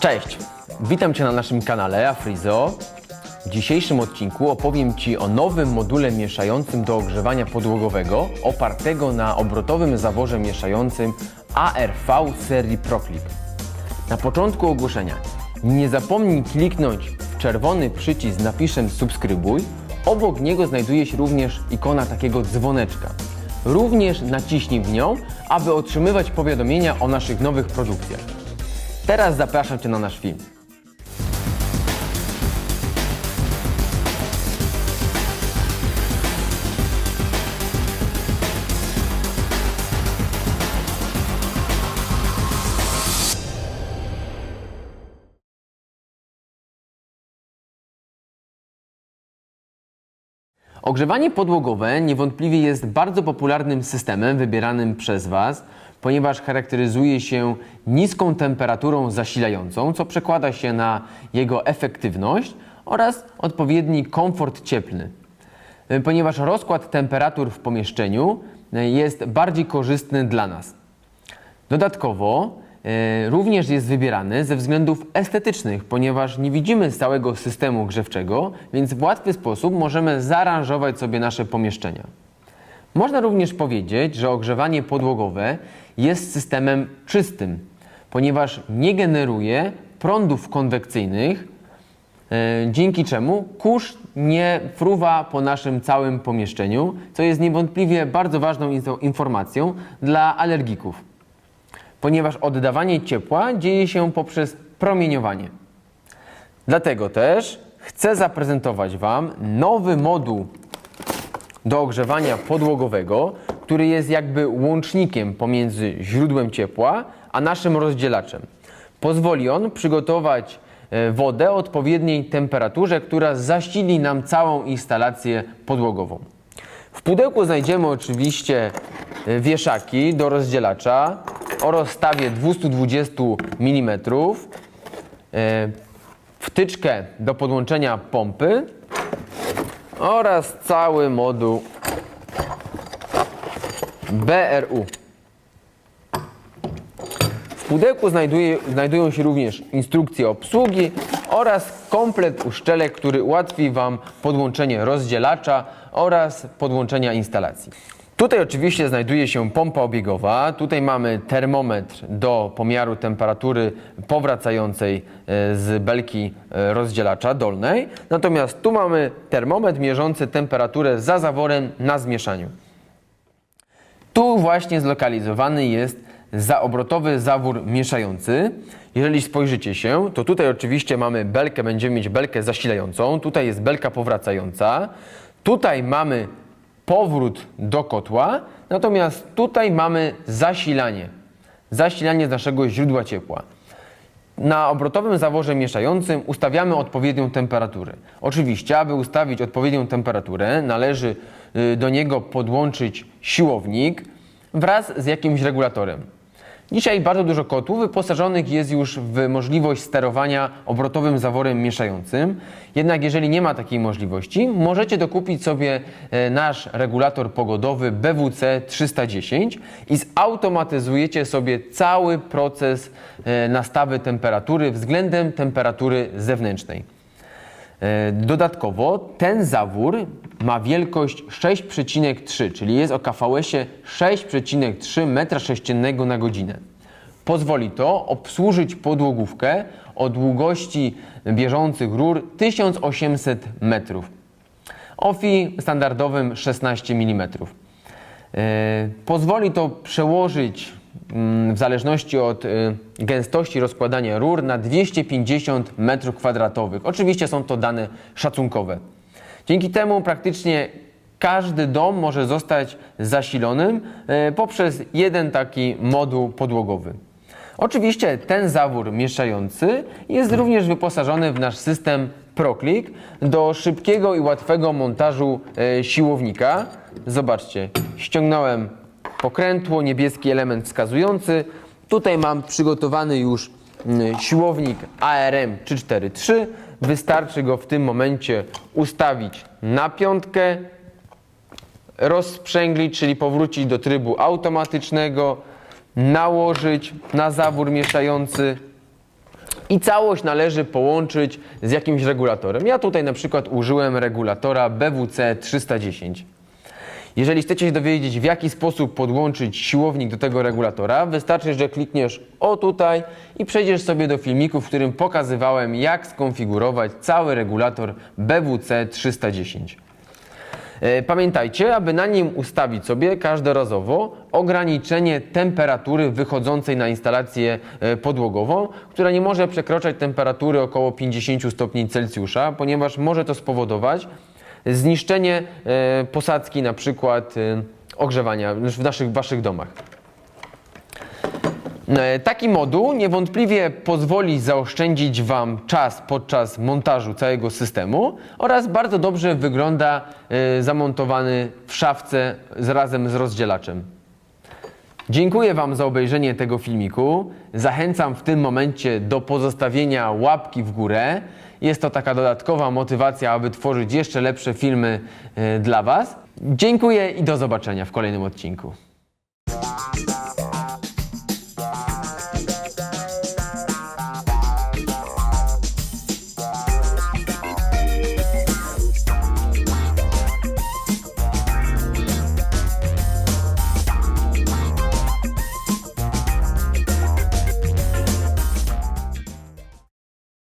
Cześć! Witam Cię na naszym kanale Afrizo. W dzisiejszym odcinku opowiem Ci o nowym module mieszającym do ogrzewania podłogowego opartego na obrotowym zaworze mieszającym ARV serii ProClip. Na początku ogłoszenia nie zapomnij kliknąć w czerwony przycisk z napisem subskrybuj. Obok niego znajduje się również ikona takiego dzwoneczka. Również naciśnij w nią, aby otrzymywać powiadomienia o naszych nowych produkcjach. Teraz zapraszam Cię na nasz film. Ogrzewanie podłogowe niewątpliwie jest bardzo popularnym systemem wybieranym przez Was, ponieważ charakteryzuje się niską temperaturą zasilającą, co przekłada się na jego efektywność oraz odpowiedni komfort cieplny. Y, Ponieważ rozkład temperatur w pomieszczeniu y, jest bardziej korzystny dla nas. Dodatkowo e, również jest wybierany ze względów estetycznych, ponieważ nie widzimy całego systemu grzewczego, więc w łatwy sposób możemy zaaranżować sobie nasze pomieszczenia. Można również powiedzieć, że ogrzewanie podłogowe jest systemem czystym, ponieważ nie generuje prądów konwekcyjnych, e, dzięki czemu kurz nie fruwa po naszym całym pomieszczeniu, co jest niewątpliwie bardzo ważną info- informacją dla alergików ponieważ oddawanie ciepła dzieje się poprzez promieniowanie. Dlatego też chcę zaprezentować Wam nowy moduł do ogrzewania podłogowego, który jest jakby łącznikiem pomiędzy źródłem ciepła a naszym rozdzielaczem. Pozwoli on przygotować e, wodę o odpowiedniej temperaturze, która zasili nam całą instalację podłogową. W pudełku znajdziemy oczywiście e, wieszaki do rozdzielacza o rozstawie 220 mm, e, wtyczkę do podłączenia pompy oraz cały moduł BRU. W pudełku znajduje, znajdują się również instrukcje obsługi oraz komplet uszczelek, który ułatwi Wam podłączenie rozdzielacza oraz podłączenia instalacji. Tutaj oczywiście znajduje się pompa obiegowa. Tutaj mamy termometr do pomiaru temperatury powracającej e, z belki e, rozdzielacza dolnej. Natomiast tu mamy termometr mierzący temperaturę za zaworem na zmieszaniu. Tu właśnie zlokalizowany jest zaobrotowy zawór mieszający. Jeżeli spojrzycie się, to tutaj oczywiście mamy belkę, będziemy mieć belkę zasilającą, tutaj jest belka powracająca, tutaj mamy powrót do kotła, natomiast tutaj mamy zasilanie. Zasilanie z naszego źródła ciepła. Na obrotowym zaworze mieszającym ustawiamy odpowiednią temperaturę. Oczywiście, aby ustawić odpowiednią temperaturę, należy y, do niego podłączyć siłownik wraz z jakimś regulatorem. Dzisiaj bardzo dużo kotłów wyposażonych jest już w możliwość sterowania obrotowym zaworem mieszającym. Jednak jeżeli nie ma takiej możliwości, możecie dokupić sobie e, nasz regulator pogodowy BWC 310 i zautomatyzujecie sobie cały proces e, nastawy temperatury względem temperatury zewnętrznej. E, Dodatkowo ten zawór ma wielkość 6,3, czyli jest o KVS-ie 6,3 m3 na godzinę. Pozwoli to obsłużyć podłogówkę o długości bieżących rur 1800 metrów. OFI standardowym 16 mm. E, Pozwoli to przełożyć mm, w zależności od e, gęstości rozkładania rur na 250 m2. Oczywiście są to dane szacunkowe. Dzięki temu praktycznie każdy dom może zostać zasilonym e, poprzez jeden taki moduł podłogowy. Oczywiście ten zawór mieszający jest również wyposażony w nasz system ProClick do szybkiego i łatwego montażu e, siłownika. Zobaczcie, ściągnąłem pokrętło, niebieski element wskazujący. Tutaj mam przygotowany już mm, siłownik ARM 343. Wystarczy go w tym momencie ustawić na piątkę, rozsprzęglić, czyli powrócić do trybu automatycznego, nałożyć na zawór mieszający I całość należy połączyć z jakimś regulatorem. Ja tutaj na przykład użyłem regulatora BWC 310. Jeżeli chcecie się dowiedzieć, w jaki sposób podłączyć siłownik do tego regulatora, wystarczy, że klikniesz o tutaj i przejdziesz sobie do filmiku, w którym pokazywałem, jak skonfigurować cały regulator BWC 310. E, Pamiętajcie, aby na nim ustawić sobie każdorazowo ograniczenie temperatury wychodzącej na instalację e, podłogową, która nie może przekroczać temperatury około 50 stopni Celsjusza, ponieważ może to spowodować zniszczenie e, posadzki na przykład e, ogrzewania w naszych waszych domach. E, Taki moduł niewątpliwie pozwoli zaoszczędzić Wam czas podczas montażu całego systemu oraz bardzo dobrze wygląda zamontowany w szafce razem z rozdzielaczem. Dziękuję Wam za obejrzenie tego filmiku. Zachęcam w tym momencie do pozostawienia łapki w górę. Jest to taka dodatkowa motywacja, aby tworzyć jeszcze lepsze filmy e, dla Was. Dziękuję i do zobaczenia w kolejnym odcinku.